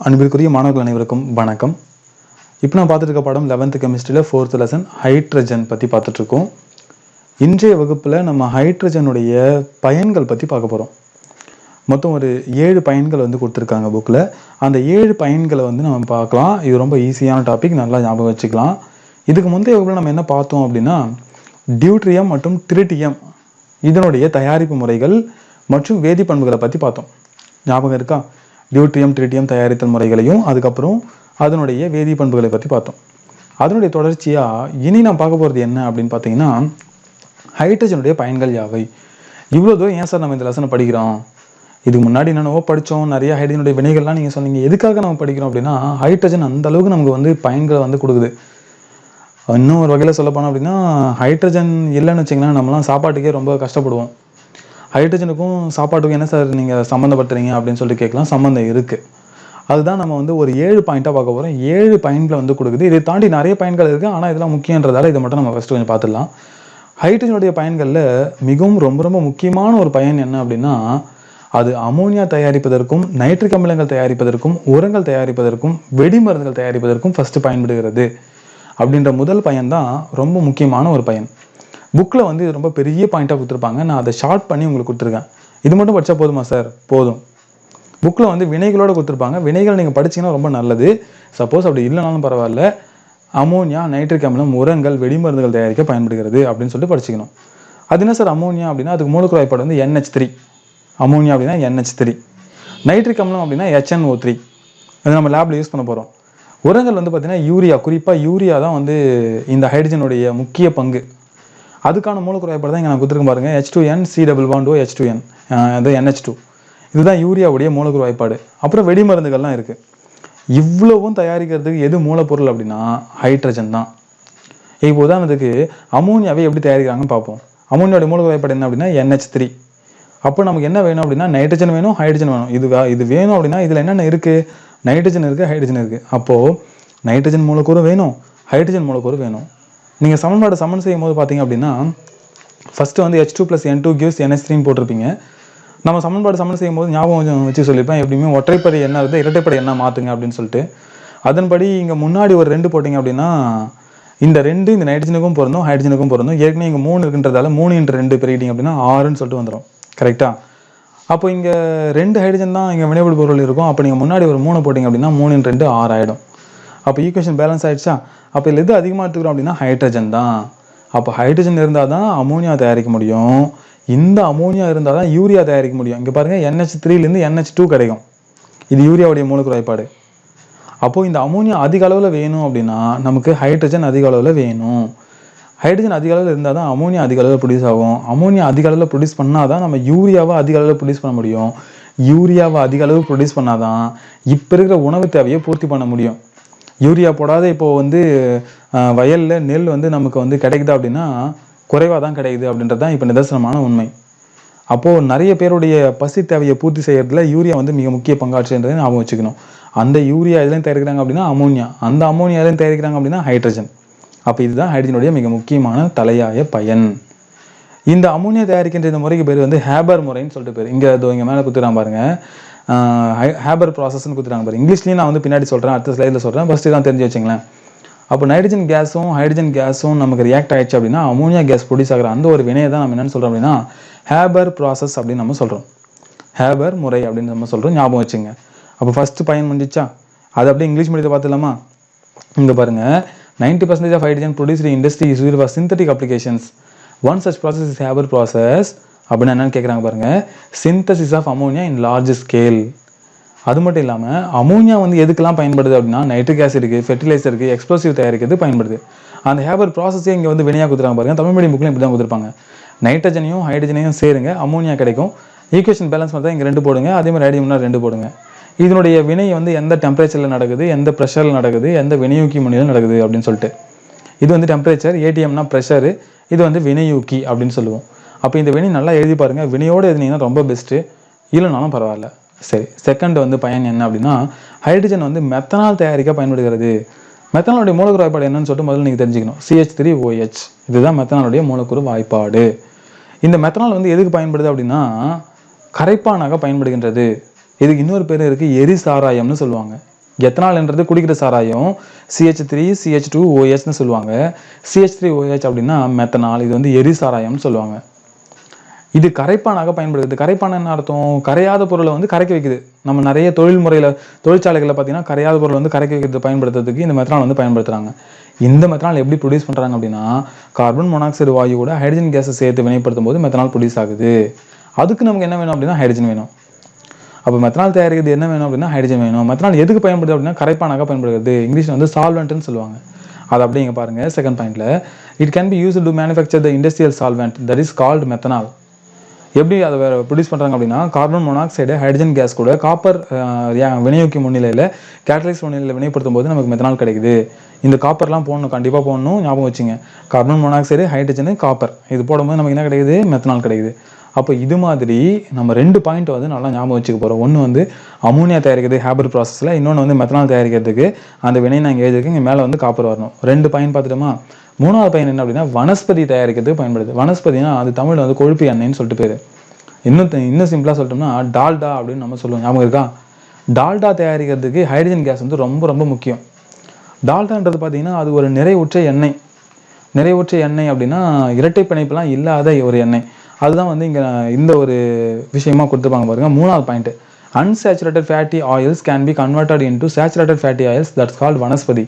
அன்பிற்குரிய மாணவர்கள் அனைவருக்கும் வணக்கம். இப்போ நான் பார்த்துட்டு இருக்க பாடம் லெவன்த்து கெமிஸ்ட்ரியில் ஃபோர்த் லெசன் ஹைட்ரஜன் பற்றி பார்த்துட்ருக்கோம் இன்றைய வகுப்பில் நம்ம ஹைட்ரஜனுடைய பயன்கள் பற்றி பார்க்க போகிறோம் மொத்தம் ஒரு ஏழு பயன்கள் வந்து கொடுத்துருக்காங்க புக்கில் அந்த ஏழு பயன்களை வந்து நம்ம பார்க்கலாம். இது ரொம்ப ஈஸியான டாபிக் நல்லா ஞாபகம் வச்சுக்கலாம். இதுக்கு முந்தைய வகுப்பில் நம்ம என்ன பார்த்தோம் அப்படின்னா டியூட்ரியம் மற்றும் திரிட்டியம் இதனுடைய தயாரிப்பு முறைகள் மற்றும் வேதிப்பண்புகளை பற்றி பார்த்தோம். ஞாபகம் இருக்கா? டியூட்ரியம் ட்ரிட்டியம் தயாரித்தல் முறைகளையும் அதுக்கப்புறம் அதனுடைய வேதிப்பண்புகளை பற்றி பார்த்தோம். அதனுடைய தொடர்ச்சியாக இனி நான் பார்க்க போகிறது என்ன அப்படின்னு பார்த்தீங்கன்னா ஹைட்ரஜனுடைய பயன்கள் யாவை? இவ்வளோ தூரம் ஏன் சார் நம்ம இந்த லெசனை படிக்கிறோம்? இதுக்கு முன்னாடி என்னென்னவோ படித்தோம் நிறைய ஹைட்ரஜனுடைய வினைகள்லாம் நீங்கள் சொன்னீங்க. எதுக்காக நம்ம படிக்கிறோம் அப்படின்னா ஹைட்ரஜன் அந்த அளவுக்கு நமக்கு வந்து பயன்களை வந்து கொடுக்குது. இன்னும் ஒரு வகையில் சொல்லப்போனால் அப்படின்னா ஹைட்ரஜன் இல்லைன்னு வச்சிங்கன்னா நம்மலாம் சாப்பாட்டுக்கே ரொம்ப கஷ்டப்படுவோம். ஹைட்ரஜனுக்கும் சாப்பாட்டுக்கும் என்ன சார் நீங்கள் சம்மந்தப்படுத்துறீங்க அப்படின்னு சொல்லிட்டு கேட்கலாம். சம்மந்தம் இருக்குது அதுதான் நம்ம வந்து ஒரு ஏழு பாயிண்ட்டாக பார்க்க போகிறோம் ஏழு பயன்களை வந்து கொடுக்குது. இதை தாண்டி நிறைய பயன்கள் இருக்குது ஆனால் இதெல்லாம் முக்கியன்றதால இதை மட்டும் நம்ம ஃபஸ்ட்டு கொஞ்சம் பார்த்துடலாம். ஹைட்ரஜனுடைய பயன்களில் மிகவும் ரொம்ப ரொம்ப முக்கியமான ஒரு பயன் என்ன அப்படின்னா அது அமோனியா தயாரிப்பதற்கும் நைட்ரிக் அமிலங்கள் தயாரிப்பதற்கும் உரங்கள் தயாரிப்பதற்கும் வெடிமருந்துகள் தயாரிப்பதற்கும் ஃபஸ்ட்டு பயன்படுகிறது. அப்படின்ற முதல் பயன் தான் ரொம்ப முக்கியமான ஒரு பயன். புக்கில் வந்து இது ரொம்ப பெரிய பாயிண்ட்டாக கொடுத்துருப்பாங்க. நான் அதை ஷார்ட் பண்ணி உங்களுக்கு கொடுத்துருக்கேன். இது மட்டும் படித்தா போதுமா சார் போதும். புக்கில் வந்து வினைகளோட கொடுத்துருப்பாங்க. வினைகள் நீங்கள் படிச்சீங்கன்னா ரொம்ப நல்லது. சப்போஸ் அப்படி இல்லைனாலும் பரவாயில்ல. அமோனியா நைட்ரிக் அமிலம் உரங்கள் வெடிமருந்துகள் தயாரிக்க பயன்படுகிறது அப்படின்னு சொல்லிட்டு படிச்சுக்கணும். அது என்ன சார் அமோனியா அப்படின்னா அதுக்கு மூலக்கூறு வாய்ப்பாடு வந்து என்ஹெச் த்ரீ அமோனியா அப்படின்னா என்ஹெச் த்ரீ நைட்ரிக் அமிலம் அப்படின்னா எச்என்ஓ த்ரீ அது நம்ம லேபில் யூஸ் பண்ண போகிறோம் உரங்கள் வந்து பார்த்திங்கன்னா யூரியா குறிப்பாக யூரியா தான் வந்து இந்த ஹைட்ரஜனுடைய முக்கிய பங்கு. அதுக்கான மூலக்கூறு வாய்ப்பாடு தான் இங்கே நான் கொடுத்துருக்கேன் பாருங்கள் H two N C double one two H two N அது என்ஹெச் டூ இதுதான் யூரியாவுடைய மூலக்கூறு வாய்ப்பாடு அப்புறம் வெடிமருந்துகள்லாம் இருக்குது இவ்வளவும் தயாரிக்கிறதுக்கு எது மூலப்பொருள் அப்படின்னா ஹைட்ரஜன் தான். இப்போ உதாரணத்துக்கு அமோனியாவை எப்படி தயாரிக்கிறாங்கன்னு பார்ப்போம். அமோனியாவுடைய மூலக்கூறு வாய்ப்பாடு என்ன அப்படின்னா என்ஹெச் த்ரீ அப்போ நமக்கு என்ன வேணும் அப்படின்னா நைட்ரஜன் வேணும் ஹைட்ரஜன் வேணும். இது இது வேணும் அப்படின்னா இதில் என்னென்ன இருக்குது நைட்ரஜன் இருக்குது ஹைட்ரஜன் இருக்குது அப்போது நைட்ரஜன் மூலக்கூறு வேணும் ஹைட்ரஜன் மூலக்கூறு வேணும். நீங்கள் சமன்பாடு சமன் செய்யும் போது பார்த்தீங்க அப்படின்னா ஃபஸ்ட்டு வந்து H two plus N two gives N S த்ரீன்னு போட்டிருப்பீங்க. நம்ம சமன்பாடு சமன் செய்யும் போது ஞாபகம் கொஞ்சம் வச்சு சொல்லியிருப்பேன் எப்படியுமே ஒற்றைப்படை என்ன வருது இரட்டைப்படை என்ன மாற்றுங்க அப்படின்னு சொல்லிட்டு. அதன்படி இங்கே முன்னாடி ஒரு ரெண்டு போட்டிங்க அப்படின்னா இந்த ரெண்டு இந்த நைட்ரஜனுக்கும் பிறந்தோம் ஹைட்ரஜனுக்கும் பிறந்தோம் ஏற்கனவே இங்கே மூணு இருக்குன்றதால மூணு இன்று ரெண்டு பெருகிட்டிங்க அப்படின்னா ஆறுன்னு சொல்லிட்டு வந்துடும் கரெக்டாக அப்போ இங்கே ரெண்டு ஹைட்ரஜன் தான் இங்கே வினைபடு பொருள் இருக்கும். அப்போ நீங்கள் முன்னாடி ஒரு மூணு போட்டிங்க அப்படின்னா மூணு ரெண்டு ஆறு ஆகிடும் அப்போ ஈக்குவேஷன் பேலன்ஸ் ஆகிடுச்சா அப்போ இதில் எது அதிகமாக எடுத்துக்கிறோம் அப்படின்னா ஹைட்ரஜன் தான். அப்போ ஹைட்ரஜன் இருந்தால் தான் அமோனியா தயாரிக்க முடியும். இந்த அமோனியா இருந்தால் தான் யூரியா தயாரிக்க முடியும். இங்கே பாருங்கள் என்ஹெச் த்ரீலேருந்து என்ஹெச் டூ கிடைக்கும். இது யூரியாவுடைய மூலக்கூறு வாய்ப்பாடு அப்போது இந்த அமோனியா அதிக அளவில் வேணும் அப்படின்னா நமக்கு ஹைட்ரஜன் அதிக அளவில் வேணும். ஹைட்ரஜன் அதிக அளவில் இருந்தால் தான் அமோனியா அதிக அளவில் ப்ரொடியூஸ் ஆகும். அமோனியா அதிக அளவில் ப்ரொடியூஸ் பண்ணால் தான் நம்ம யூரியாவை அதிக அளவில் ப்ரொடியூஸ் பண்ண முடியும். யூரியாவை அதிக அளவு ப்ரொடியூஸ் பண்ணால் தான் இப்போ இருக்கிற உணவு தேவையை பூர்த்தி பண்ண முடியும். யூரியா போடாத இப்போ வந்து வயலில் வயல்ல நெல் வந்து நமக்கு வந்து கிடைக்குது அப்படின்னா குறைவாக தான் கிடைக்குது அப்படின்றது தான் இப்போ நிதர்சனமான உண்மை. அப்போது நிறைய பேருடைய பசி தேவையை பூர்த்தி செய்கிறதுல யூரியா வந்து மிக முக்கிய பங்காற்றுன்றதை ஞாபகம் வச்சுக்கணும். அந்த யூரியா எதுலேயும் தயாரிக்கிறாங்க அப்படின்னா அமோனியா. அந்த அமோனியா எதுலையும் தயாரிக்கிறாங்க அப்படின்னா ஹைட்ரஜன். அப்போ இதுதான் ஹைட்ரஜனுடைய மிக முக்கியமான தலையாய பயன். இந்த அமோனியா தயாரிக்கின்ற இந்த முறைக்கு பேர் வந்து ஹேபர் முறைன்னு சொல்லிட்டு பேர். இங்கே அது இங்கே மேலே குத்துறான் பாருங்கள் ஹேபர் ப்ராசஸ்ன்னு குத்துறாங்க பாரு. இங்கிலீஷ்லேயும் நான் வந்து பின்னாடி சொல்கிறேன் அடுத்த ஸ்லைடில் சொல்கிறேன் ஃபஸ்ட்டு தான் தெரிஞ்சு வச்சுங்களேன். அப்போ நைட்ரஜன் கேஸும் ஹைட்ரஜன் கேஸும் நமக்கு ரியாக்ட் ஆயிடுச்சு அப்படின்னா அமோனியா கேஸ் ப்ரொடியூஸ் ஆகிற அந்த ஒரு வினையை தான் நம்ம என்னென்னு சொல்கிறோம் அப்படின்னா ஹேபர் ப்ராசஸ் அப்படின்னு நம்ம சொல்கிறோம் ஹேபர் முறை அப்படின்னு நம்ம சொல்கிறோம் ஞாபகம் வச்சுங்க. அப்போ ஃபஸ்ட்டு பயன் முடிஞ்சிச்சா? அது அப்படியே இங்கிலீஷ் மீடியத்தை பார்த்துலாமா இங்கே பாருங்க. 90% percentage of hydrogen produce industry is use for synthetic applications one such process is Haber process அப்படின்னு என்னன்னு கேட்குறாங்க பாருங்க. Synthesis of ammonia in large scale அது மட்டும் இல்லாமல் அமோனியா வந்து எதுக்கெல்லாம் பயன்படுது அப்படின்னா நைட்ரிக் ஆசிடுக்கு ஃபெர்டிலைசருக்கு எக்ஸ்ப்ளோசிவ் தயாரிக்கிறது பயன்படுது. அந்த ஹேபர் ப்ராசஸே இங்கே வந்து வினையாக கொடுத்துறாங்க பாருங்க. தமிழ் மீடியம் புக்கில் இப்படி தான் கொடுத்துருப்பாங்க. நைட்ரஜனையும் ஹைட்ரஜனையும் சேருங்க அமோனியா கிடைக்கும். ஈக்குவேஷன் பேலன்ஸ் மட்டும் இங்கே ரெண்டு போடுங்க. அதே மாதிரி ரேடியம்னா ரெண்டு போடுங்க. இதனுடைய வினை வந்து எந்த டெம்பரேச்சரில் நடக்குது எந்த ப்ரெஷரில் நடக்குது எந்த வினையூக்கி முனையில் நடக்குது அப்படின்னு சொல்லிட்டு. இது வந்து டெம்பரேச்சர் ஏடிஎம்னா ப்ரெஷரு இது வந்து வினையூக்கி அப்படின்னு சொல்லுவோம். அப்போ இந்த வினை நல்லா எழுதி பாருங்கள் வினையோடு எழுதினீங்கன்னா ரொம்ப பெஸ்ட்டு இல்லைனாலும் பரவாயில்ல. சரி செகண்ட் வந்து பயன் என்ன அப்படின்னா ஹைட்ரஜன் வந்து மெத்தனால் தயாரிக்க பயன்படுகிறது. மெத்தனாலுடைய மூலக்கூறு வாய்ப்பாடு என்னன்னு சொல்லிட்டு முதல்ல நீங்கள் தெரிஞ்சுக்கணும். சிஹெச் த்ரீ ஓஹெச் இதுதான் மெத்தனாலுடைய மூலக்கூறு வாய்ப்பாடு. இந்த மெத்தனால் வந்து எதுக்கு பயன்படுது அப்படின்னா கரைப்பானாக பயன்படுகின்றது. இதுக்கு இன்னொரு பேர் இருக்குது எரி சாராயம்னு சொல்லுவாங்க. எத்தனால்ன்றது குடிக்கிற சாராயம். C H three C H two ஓஹெச்னு சொல்லுவாங்க. C H three O H அப்படின்னா மெத்தனால் இது வந்து எரி சாராயம்னு சொல்லுவாங்க. இது கரைப்பானாக பயன்படுது. கரைப்பான் என்ன அர்த்தம்? கரையாத பொருளை வந்து கரைக்க வைக்குது. நம்ம நிறைய தொழில் முறையில் தொழிற்சாலைகளில் பார்த்தீங்கன்னா கரையாத பொருள் வந்து கரைக்க வைக்கிறது பயன்படுத்துறதுக்கு இந்த மெத்தனால் வந்து பயன்படுத்துகிறாங்க இந்த மெத்தனால் எப்படி ப்ரொடியூஸ் பண்ணுறாங்க அப்படின்னா கார்பன் மொனாக்சைடு வாயு கூட ஹைட்ரஜன் கேஸை சேர்த்து வினைப்படுத்தும் போது மெத்தனால் ப்ரொடியூஸ் ஆகுது. அதுக்கு நமக்கு என்ன வேணும் அப்படின்னா ஹைட்ரஜன் வேணும். அப்போ மெத்தனால் தயாரிக்கிறது என்ன வேணும் அப்படின்னா ஹைட்ரஜன் வேணும். மெத்தனால் எதுக்கு பயன்படுது அப்படின்னா கரைப்பானாக பயன்படுகிறது. இங்கிலீஷில் வந்து சால்வெண்ட்னு சொல்லுவாங்க. அது அப்படியே இங்க பாருங்க. செகண்ட் பாயிண்ட்ல it can be use to manufacture the industrial solvent that is called methanol எப்படி அதை வேறு ப்ரொடியூஸ் பண்ணுறாங்க அப்படின்னா கார்பன் மோனாக்சைடு ஹைட்ரஜன் கேஸ் கூட காப்பர் வினையூக்கி முன்னிலையில் கேட்டலைஸ் முன்னிலையில் வினைப்படுத்தும் போது நமக்கு மெத்தனால் கிடைக்குது. இந்த காப்பர்லாம் போடணும் கண்டிப்பாக போடணும் ஞாபகம் வச்சுங்க. கார்பன் மோனாக்சைடு ஹைட்ரஜனு காப்பர் இது போடும்போது நமக்கு என்ன கிடைக்குது? மெத்தனால் கிடைக்குது. அப்போ இது மாதிரி நம்ம ரெண்டு பாயிண்ட் வந்து நல்லா ஞாபகம் வச்சுக்க போகிறோம் ஒன்று வந்து அமோனியா தயாரிக்கிறது ஹேபர் ப்ராசஸில் இன்னொன்று வந்து மெத்தனால் தயாரிக்கிறதுக்கு அந்த வினை நாங்கள் இங்கே எழுதிருக்கு இங்கே மேலே வந்து காப்பர் வரணும். ரெண்டு பாயிண்ட் பார்த்துட்டோமா? மூணாவது பயன் என்ன அப்படின்னா வனஸ்பதி தயாரிக்கிறதுக்கு பயன்படுது. வனஸ்பதினா அது தமிழில் வந்து கொழுப்பு எண்ணெய்னு சொல்லிட்டு பேர். இன்னும் இன்னும் சிம்பிளாக சொல்லிட்டோம்னா டால்டா அப்படின்னு நம்ம சொல்லுவோம். ஞாபகம் இருக்கா? டால்டா தயாரிக்கிறதுக்கு ஹைட்ரஜன் கேஸ் வந்து ரொம்ப ரொம்ப முக்கியம். டால்டான்றது பார்த்தீங்கன்னா அது ஒரு நிறைவுற்ற எண்ணெய். நிறைவுற்ற எண்ணெய் அப்படின்னா இரட்டை பிணைப்புலாம் இல்லாத ஒரு எண்ணெய். அதுதான் வந்து இங்கே இந்த ஒரு விஷயமா கொடுத்துருப்பாங்க பாருங்க. மூணாவது point unsaturated fatty oils can be converted into saturated fatty oils that's called vanaspati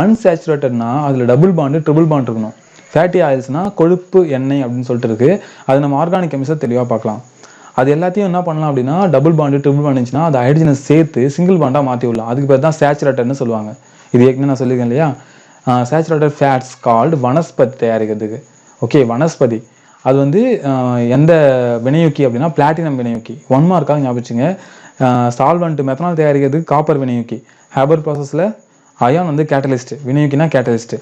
அன்சேச்சுரேட்டட்னா அதில் டபுள் பாண்டு ட்ரிபிள் பாண்ட் இருக்கணும். ஃபேட்டி ஆயில்ஸ்னா கொழுப்பு எண்ணெய் அப்படின்னு சொல்லிட்டு இருக்கு. அது நம்ம ஆர்கானிக் கெமிஸ்ட்ரி தெளிவாக பார்க்கலாம். அது எல்லாத்தையும் என்ன பண்ணலாம் அப்படின்னா டபுள் பாண்டு ட்ரிபிள் பாண்ட் இருந்துச்சுன்னா அது ஹைட்ரஜனை சேர்த்து சிங்கிள் பாண்டாக மாற்றி விடலாம். அதுக்கு பேர் தான் சேச்சுரேட்டட்னு சொல்லுவாங்க. இது ஏற்கனவே நான் சொல்லியிருக்கேன் இல்லையா? சேச்சுரேட்டட் ஃபேட்ஸ் கால்டு வனஸ்பதி தயாரிக்கிறதுக்கு. ஓகே வனஸ்பதி அது வந்து எந்த வினையூக்கி அப்படின்னா பிளாட்டினம் வினையூக்கி. ஒன் மார்க்காக ஞாபகிச்சுங்க. வச்சுங்க சால்வெண்ட் மெத்தனால் தயாரிக்கிறதுக்கு காப்பர் வினையூக்கி. ஹேபர் ப்ராசஸில் அயான் வந்து கேட்டலிஸ்ட் வினையூக்கினா கேட்டலிஸ்ட்டு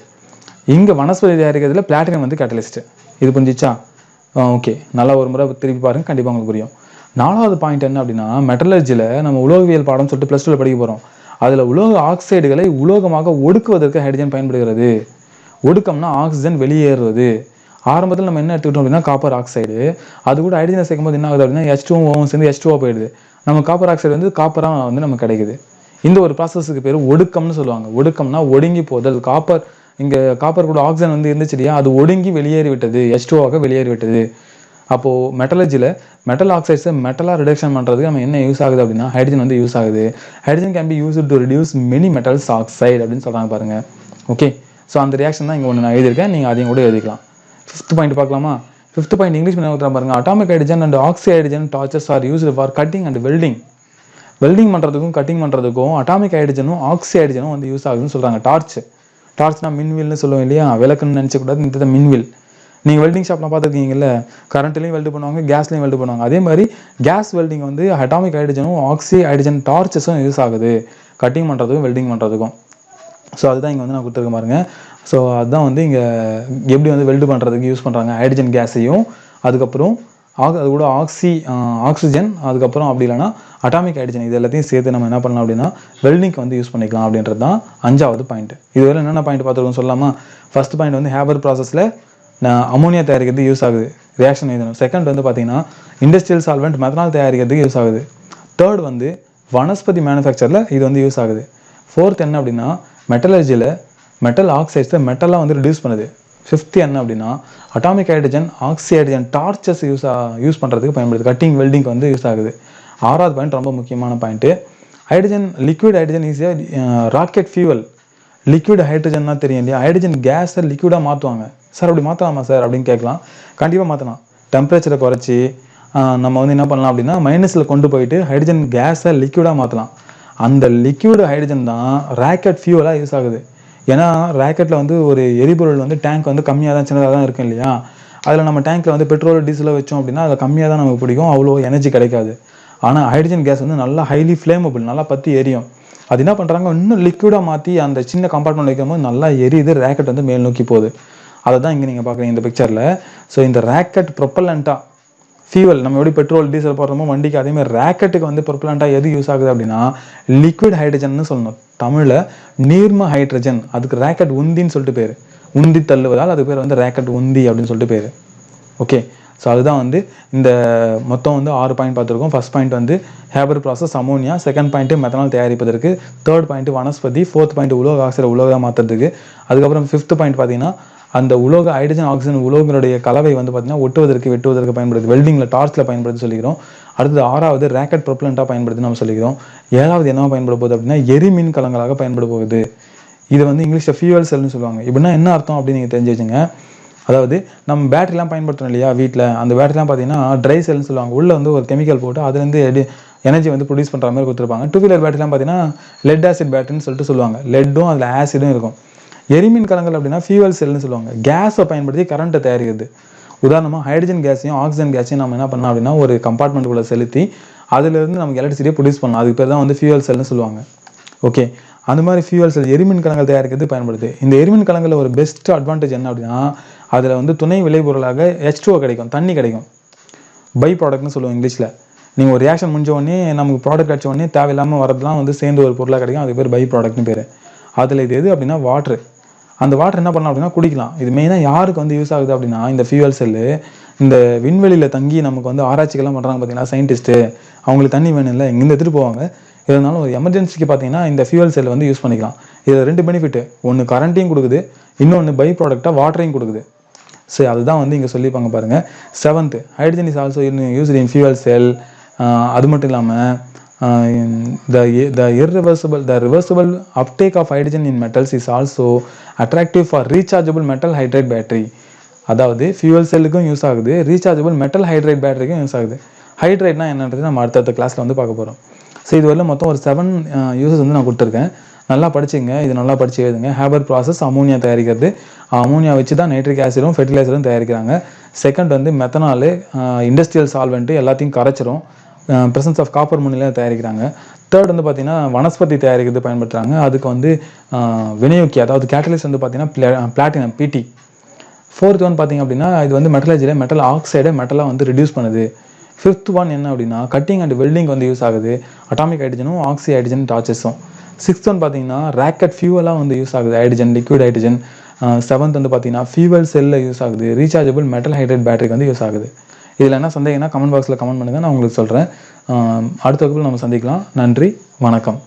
இங்கே வனஸ்பதி தயாரிக்கிறதுல பிளாட்டினம் வந்து கேட்டலிஸ்ட்டு இது புரிஞ்சிச்சா? ஓகே நல்லா ஒரு முறை திருப்பி பாருங்கள் கண்டிப்பாக உங்களுக்கு புரியும். நாலாவது பாயிண்ட் என்ன அப்படின்னா மெட்டலர்ஜியில் நம்ம உலோகவியல் பாடம் சொல்லிட்டு ப்ளஸ் டூவில் படிக்க போகிறோம் அதில் உலோக ஆக்சைடுகளை உலோகமாக ஒடுக்குவதற்கு ஹைட்ரஜன் பயன்படுகிறது. ஒடுக்கம்னா ஆக்சிஜன் வெளியேறுவது. ஆரம்பத்தில் நம்ம என்ன எடுத்துக்கிட்டோம் அப்படின்னா காப்பர் ஆக்சைடு அது கூட ஹைட்ரஜனை சேர்க்கும்போது என்ன ஆகுது அப்படின்னா எச் டூ ஓவும் சேர்ந்து எச் டூ போயிடுது. நம்ம காப்பர் ஆக்சைடு வந்து காப்பராக வந்து நமக்கு கிடைக்குது. இந்த ஒரு ப்ராசஸுக்கு பேர் ஒடுக்கம்னு சொல்லுவாங்க. ஒடுக்கம்னா ஒடுங்கி போதல். காப்பர் இங்கே காப்பர் கூட ஆக்சிஜன் வந்து இருந்துச்சு இல்லையா? அது ஒடுங்கி வெளியேறி விட்டது எச் டூவாக வெளியேறி விட்டது அப்போது மெட்டலஜியில் மெட்டல் ஆக்சைட்ஸை மெட்டலாக ரிடக்ஷன் பண்ணுறதுக்கு நம்ம என்ன யூஸ் ஆகுது அப்படின்னா ஹைட்ரஜன் வந்து யூஸ் ஆகுது. Hydrogen can be use to reduce many metals oxide அப்படின்னு சொல்கிறாங்க பாருங்கள் ஓகே ஸோ அந்த ரியாக்ஷன் தான் இங்கே ஒன்று நான் எழுதியிருக்கேன். நீங்கள் அதையும் கூட எழுதிக்கலாம். ஃபிஃப்த் பாயிண்ட் பார்க்கலாமா? ஃபிஃப்த் பாயிண்ட் இங்கிலீஷ் பண்ணி பாருங்க atomic hydrogen and oxy hydrogen torches are use for cutting and welding welding பண்ணுறதுக்கும் கட்டிங் பண்ணுறதுக்கும் அட்டாமிக் ஹைட்ரஜனும் ஆக்சி ஹைட்ரஜனும் வந்து யூஸ் ஆகுதுன்னு சொல்கிறாங்க டார்ச் டார்ச்னா மின்வில்னு சொல்லுவோம் இல்லையா? விளக்குன்னு நினச்சக்கூடாது இந்த மின்வில். நீங்கள் வெல்டிங் ஷாப்லாம் பார்த்துருக்கீங்கல்ல கரண்ட்லையும் வெல்டு பண்ணுவாங்க கேஸ்லையும் வெல்டு பண்ணுவாங்க. அதே மாதிரி கேஸ் வெல்டிங் வந்து அட்டாமிக் ஹைட்ரஜனும் ஆக்சி ஹைட்ரஜன் டார்ச்சஸும் யூஸ் ஆகுது. கட்டிங் பண்ணுறதுக்கும் வெல்டிங் பண்ணுறதுக்கும் ஸோ அதுதான் இங்கே வந்து நான் கொடுத்துருக்க பாருங்க. ஸோ அதுதான் வந்து இங்கே எப்படி வந்து வெல்டு பண்ணுறதுக்கு யூஸ் பண்ணுறாங்க ஹைட்ரஜன் கேஸையும் அதுக்கப்புறம் ஆக் அது கூட ஆக்சி ஆக்சிஜன் அதுக்கப்புறம் அப்படி இல்லைன்னா அட்டாமிக் ஹைட்ரஜன் இது எல்லாத்தையும் சேர்த்து நம்ம என்ன பண்ணலாம் அப்படின்னா வெல்டிங்க்கு வந்து யூஸ் பண்ணிக்கலாம் அப்படின்றது தான் அஞ்சாவது பாயிண்ட் இதுவரை என்னென்ன பாயிண்ட் பார்த்துருக்கோம் சொல்லலாமா? ஃபஸ்ட் பாயிண்ட் வந்து ஹேபர் ப்ராசஸில் அமோனியா தயாரிக்கிறது யூஸ் ஆகுது. ரியாக்ஷன் எழுதணும் செகண்ட் வந்து பார்த்தீங்கன்னா இண்டஸ்ட்ரியல் சால்வெண்ட் மெத்தனால் தயாரிக்கிறதுக்கு யூஸ் ஆகுது. தேர்ட் வந்து வனஸ்பதி மேனுஃபேக்சரில் இது வந்து யூஸ் ஆகுது. ஃபோர்த் என்ன அப்படின்னா மெட்டலர்ஜியில் மெட்டல் ஆக்சைட்ஸை மெட்டலாக வந்து ரிடியூஸ் பண்ணுது. ஃபிஃப்த் என்ன அப்படின்னா atomic hydrogen oxy hydrogen torches use use பண்ணுறதுக்கு பயன்படுது. கட்டிங் வெல்டிங் வந்து யூஸ் ஆகுது. ஆறாவது பாயிண்ட் ரொம்ப முக்கியமான பாயிண்ட்டு ஹைட்ரஜன் லிக்விட் ஹைட்ரஜன் ஈஸியாக ராக்கெட் ஃபியூவல் லிக்விட் ஹைட்ரஜன்னா தெரியும் இல்லையா? ஹைட்ரஜன் கேஸை லிக்விடாக மாற்றுவாங்க சார் அப்படி மாற்றலாமா சார்? அப்படின்னு கேட்கலாம். கண்டிப்பாக மாற்றலாம் டெம்பரேச்சரை குறைச்சி நம்ம வந்து என்ன பண்ணலாம் அப்படின்னா மைனஸில் கொண்டு போயிட்டு ஹைட்ரஜன் கேஸை லிக்விடாக மாற்றலாம் அந்த லிக்விட் ஹைட்ரஜன் தான் ராக்கெட் ஃபியூவலாக யூஸ் ஆகுது. ஏன்னா ராக்கெட்டில் வந்து ஒரு எரிபொருள் வந்து டேங்க் வந்து கம்மியாக தான் சின்னதாக தான் இருக்கும் இல்லையா? அதில் நம்ம டேங்க்கில் வந்து பெட்ரோல் டீசலை வச்சோம் அப்படின்னா அதில் கம்மியாக தான் நமக்கு பிடிக்கும். அவ்வளோ எனர்ஜி கிடைக்காது. ஆனால் ஹைட்ரஜன் கேஸ் வந்து நல்லா ஹைலி ஃப்ளேமபிள் நல்லா பற்றி எரியும். அது என்ன பண்ணுறாங்க இன்னும் லிக்விடாக மாற்றி அந்த சின்ன கம்பார்ட்மெண்ட் வைக்கும்போது நல்லா எரியுது. ரேக்கெட் வந்து மேல் நோக்கி போகுது. அதை தான் இங்கே நீங்கள் பார்க்குறீங்க இந்த பிக்சரில் ஸோ இந்த ரேக்கெட் ப்ரொப்பலண்ட்டாக ஃபியூவல் நம்ம எப்படி பெட்ரோல் டீசல் போடுறோமோ வண்டிக்கு அதே மாதிரி ராக்கெட்டுக்கு வந்து ப்ரொப்பலண்ட்டாக எது யூஸ் ஆகுது அப்படின்னா லிக்விட் ஹைட்ரஜன்னு சொல்லணும். தமிழில் நீர்ம ஹைட்ரஜன் அதுக்கு ராக்கெட் உந்தின்னு சொல்லிட்டு பேர். உந்தி தள்ளுவதால் அதுக்கு பேர் வந்து ராக்கெட் உந்தி அப்படின்னு சொல்லிட்டு பேர். ஓகே ஸோ அதுதான் வந்து இந்த மொத்தம் வந்து ஆறு பாயிண்ட் பார்த்துருக்கோம். ஃபர்ஸ்ட் பாயிண்ட் வந்து Haber process ammonia second point methanol தயாரிப்பதற்கு third point vanaspati fourth point உலோக ஆசிரியர் உலோகம் மாற்றுறதுக்கு அதுக்கப்புறம் ஃபிஃப்த் பாயிண்ட் பார்த்தீங்கன்னா அந்த உலோக ஹைட்ரஜன் ஆக்சிஜன் உலோகங்களுடைய கலவை வந்து பார்த்தீங்கன்னா ஒட்டுவதற்கு வெட்டுவதற்கு பயன்படுது. வெல்டிங்கில் டார்ச்சில் பயன்படுத்தி சொல்லிக்கிறோம். அடுத்தது ஆறாவது ரேக்கெட் ப்ரொப்ளண்ட்டாக பயன்படுத்தி நம்ம சொல்லிக்கிறோம். ஏழாவது என்ன பயன்பட போகுது அப்படின்னா எரிமின் கலங்களாக பயன்பட போகுது. இது வந்து இங்கிலீஷில் ஃபியூவல் செல்னு சொல்லுவாங்க. இப்படின்னா என்ன அர்த்தம் அப்படின்னு நீங்கள் தெரிஞ்சு வச்சுங்க. அதாவது நம்ம பேட்டரிலாம் பயன்படுத்தணும் இல்லையா வீட்டில் அந்த பேட்டரிலாம் பார்த்தீங்கன்னா ட்ரை செல்னு சொல்லுவாங்க. உள்ளே வந்து ஒரு கெமிக்கல் போட்டு அதுலேருந்து எடி எனர்ஜி வந்து ப்ரொடியூஸ் பண்ணுற மாதிரி கொடுத்துருப்பாங்க. டூ வீலர் பேட்டரிலாம் பார்த்தீங்கன்னா லெட் ஆசிட் பேட்டரின்னு சொல்லிட்டு சொல்லுவாங்க. லெட்டும் அதில் ஆசிடும் இருக்கும். எரிமின் கலங்கள் அப்படின்னா ஃபியூவல் செல்னு சொல்லுவாங்க. கேஸை பயன்படுத்தி கரண்ட்டை தயாரிக்கிறது. உதாரணமாக ஹைட்ரஜன் கேஸையும் ஆக்சிஜன் கேஸையும் நம்ம என்ன பண்ணலாம் அப்படின்னா ஒரு கம்பார்ட்மெண்ட்டுக்குள்ளே செலுத்தி அதுலேருந்து நமக்கு எலக்ட்ரிசிட்டியை ப்ரொடியூஸ் பண்ணலாம். அதுக்கு பேர் தான் வந்து ஃபியூவல் செல்னு சொல்லுவாங்க. ஓகே அந்த மாதிரி ஃபியூவல் செல் எரிமின் கலங்கள் தயாரிக்கிறது பயன்படுது. இந்த எரிமின் கலங்களில் ஒரு பெஸ்ட் அட்வான்டேஜ் என்ன அப்படின்னா அதில் வந்து துணை விளைபொருளாக H2O கிடைக்கும் தண்ணி கிடைக்கும். பை ப்ராடக்ட்னு சொல்லுவோம் இங்கிலீஷில். நீங்கள் ஒரு ரியாக்ஷன் முடிஞ்ச உடனே நமக்கு ப்ராடக்ட் கிடைச்ச உடனே தேவையில்லாமல் வரதுலாம் வந்து சேர்ந்து ஒரு பொருளாக கிடைக்கும். அதுக்கு பேர் பை ப்ராடக்ட்னு பேர். அதில் இது எது அப்படின்னா வாட்ரு அந்த வாட்டர் என்ன பண்ணலாம் அப்படின்னா குடிக்கலாம். இது மெயினாக யாருக்கு வந்து யூஸ் ஆகுது அப்படின்னா இந்த ஃபியூவல் செல்லு இந்த விண்வெளியில் தங்கி நமக்கு வந்து ஆராய்ச்சிகள்லாம் பண்ணுறாங்க பார்த்தீங்கன்னா சயின்டிஸ்ட்டு அவங்களுக்கு தண்ணி வேணும் இல்லை இங்கேருந்து எடுத்துகிட்டு போவாங்க. இருந்தாலும் ஒரு எமர்ஜென்சிக்கு பார்த்தீங்கன்னா இந்த ஃபியூவல் செல் வந்து யூஸ் பண்ணிக்கலாம். இது ரெண்டு பெனிஃபிட் ஒன்று கரண்ட்டையும் கொடுக்குது இன்னொன்று பை ப்ராடக்டாக வாட்டரையும் கொடுக்குது. சரி அதுதான் வந்து இங்கே சொல்லிப்பாங்க பாருங்கள் seventh hydrogen is also use in fuel cell அது மட்டும் இல்லாமல் Uh, the the irreversible the reversible uptake of hydrogen in metals is also attractive for rechargeable metal hydride battery அதாவது ஃபியூவல் செல்லுக்கும் யூஸ் ஆகுது ரீசார்ஜபிள் மெட்டல் ஹைட்ரைட் பேட்டரிக்கும் use ஆகுது. ஹைட்ரைட்னா என்னன்றது நம்ம அடுத்தடுத்த கிளாஸில் வந்து பார்க்க போகிறோம் ஸோ இதுவரை மொத்தம் ஒரு செவன் யூசஸ் uh, வந்து நான் கொடுத்துருக்கேன். நல்லா படிச்சுங்க இது நல்லா படிச்சு எழுதுங்க. ஹேபர் ப்ராசஸ் அமோனியா தயாரிக்கிறது. அமோனியா வச்சு தான் நைட்ரிக் ஆசிடும் ஃபெர்டிலைசரும் தயாரிக்கிறாங்க. செகண்ட் வந்து மெத்தனாலு இண்டஸ்ட்ரியல் சால்வெண்ட்டு எல்லாத்தையும் கரைச்சிரும். ப்ரெசன்ஸ் ஆஃப் காப்பர் முன்னிலையில் தயாரிக்கிறாங்க. தேர்ட் வந்து பார்த்தீங்கன்னா வனஸ்பதி தயாரிக்கிறது பயன்படுத்துகிறாங்க அதுக்கு வந்து ஆஹ், வினையூக்கி அதாவது கேட்டலிஸ்ட் வந்து பார்த்தீங்கன்னா பிளாட்டினம் பிடி ஃபோர்த் ஒன் பார்த்தீங்க அப்படின்னா இது வந்து மெட்டலஜியில் மெட்டல் ஆக்சைடை மெட்டலாக வந்து ரெடியூஸ் பண்ணுது. ஃபிஃப்த் ஒன் என்ன அப்படின்னா கட்டிங் அண்ட் வெல்டிங் வந்து யூஸ் ஆகுது. அட்டாமிக் ஹைட்ரஜனும் ஆக்சி ஹைட்ரஜன் டார்ச்சஸும் சிக்ஸ்த் ஒன் பார்த்தீங்கன்னா ரேக்கெட் ஃபியூவலாக வந்து யூஸ் ஆகுது. ஹைட்ரஜன் லிக்விட் ஹைட்ரஜன் செவன்த் வந்து பார்த்தீங்கன்னா ஃபியூவல் செல்லில் யூஸ் ஆகுது. ரீசார்ஜபிள் மெட்டல் ஹைட்ரேட் பேட்டரிக்கு வந்து யூஸ் ஆகுது. இதில் என்ன சந்தேகம்னா கமெண்ட் பாக்ஸில் கமெண்ட் பண்ணுங்கள் நான் உங்களுக்கு சொல்கிறேன் அடுத்த வகுப்பில் நம்ம சந்திக்கலாம். நன்றி வணக்கம்.